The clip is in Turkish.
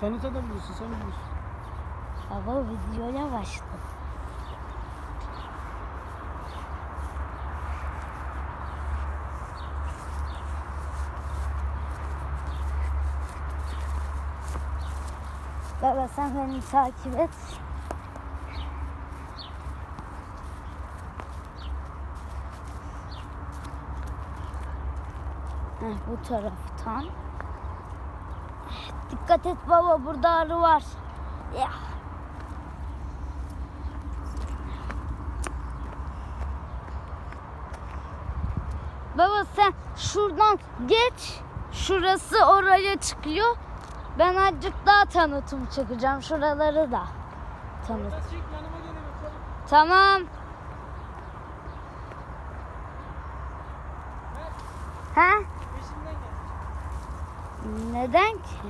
Tanıtabilirsin sen bilirsin. Baba videoya başladı. Baba sen beni takip et. Heh, bu taraftan. Dikkat et baba burada arı var. Ya. Baba sen şuradan geç. Şurası oraya çıkıyor. Ben azıcık daha tanıtım çekeceğim. Şuraları da tanıt. Tamam. Ha? Neden ki?